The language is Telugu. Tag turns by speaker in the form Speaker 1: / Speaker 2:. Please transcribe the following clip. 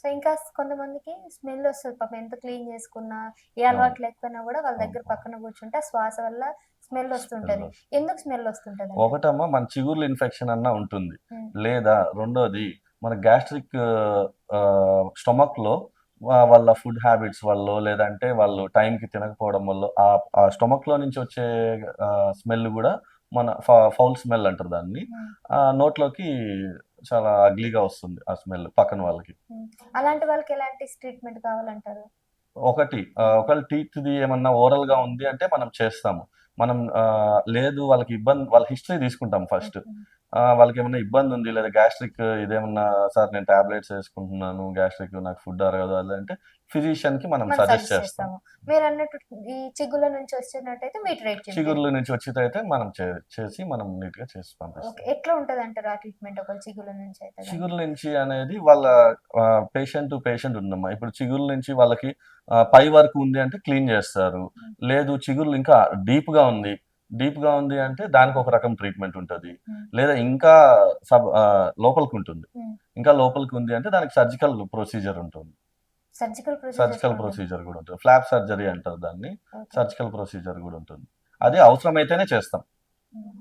Speaker 1: సో ఇంకా కొంతమందికి స్మెల్ వస్తుంది పాపం. ఎంత క్లీన్ చేసుకున్నా ఏ అలవాటు లేకపోయినా కూడా వాళ్ళ దగ్గర. పక్కన కూర్చుంటే శ్వాస వల్ల స్మెల్ వస్తుంటది. ఎందుకు స్మెల్ వస్తుంటది
Speaker 2: ఒకటమ్మా మన చిగుర్లు ఇన్ఫెక్షన్ అన్న ఉంటుంది. లేదా రెండోది మన గ్యాస్ట్రిక్ స్టమక్లో వాళ్ళ ఫుడ్ హ్యాబిట్స్ వల్ల లేదంటే వాళ్ళు టైంకి తినకపోవడం వల్ల ఆ stomach లో నుంచి వచ్చే స్మెల్ కూడా మన ఫౌల్ స్మెల్ అంటారు దాన్ని. నోట్లోకి చాలా అగ్లీగా వస్తుంది ఆ స్మెల్ పక్కన వాళ్ళకి.
Speaker 1: అలాంటి వాళ్ళకి ఎలాంటి ట్రీట్మెంట్ కావాలంటారు?
Speaker 2: ఒకటి ఆ, ఒకవేళ టీత్ది ఏమన్నా ఓరల్గా ఉంది అంటే మనం చేస్తాము. మనం లేదు వాళ్ళకి ఇబ్బంది వాళ్ళ హిస్టరీ తీసుకుంటాం ఫస్ట్. వాళ్ళకి ఏమైనా ఇబ్బంది ఉంది లేదా గ్యాస్ట్రిక్ ఇదేమన్నా సార్ నేను టాబ్లెట్స్ వేసుకుంటున్నాను గ్యాస్ట్రిక్ నాకు ఫుడ్ అరగదు అది అంటే ఫిజిషియన్కి మనం సజెస్ట్
Speaker 1: సజెస్ట్
Speaker 2: చేస్తాం.
Speaker 1: చేస్తాము. మీరు అన్నట్టు ఈ చిగుళ్ళ నుంచి వచ్చినట్టయితే మీ ట్రీట్
Speaker 2: చిగుర్ల నుంచి వచ్చితే మనం చేసి మనం నీట్గా చేసి పంపిస్తాం.
Speaker 1: ఓకే. ఎట్లా ఉంటది అంటారు ఆ ట్రీట్మెంట్ ఒక చిగుళ్ళ నుంచి అయితే?
Speaker 2: చిగురు నుంచి అనేది వాళ్ళ పేషెంట్ టు పేషెంట్ ఉందమ్మా. ఇప్పుడు చిగురు నుంచి వాళ్ళకి పై వరకు ఉంది అంటే క్లీన్ చేస్తారు. లేదు చిగుర్లు ఇంకా డీప్గా ఉంది. డీప్గా ఉంది అంటే దానికి ఒక రకం ట్రీట్మెంట్ ఉంటుంది. లేదా ఇంకా సబ్ లోపలికి ఉంటుంది. ఇంకా లోపలికి ఉంది అంటే దానికి సర్జికల్ ప్రొసీజర్ ఉంటుంది.
Speaker 1: సర్జికల్
Speaker 2: సర్జికల్ ప్రొసీజర్ కూడా ఉంటుంది. ఫ్లాప్ సర్జరీ అంటారు దాన్ని. సర్జికల్ ప్రొసీజర్ కూడా ఉంటుంది. అది అవసరమైతేనే చేస్తాం.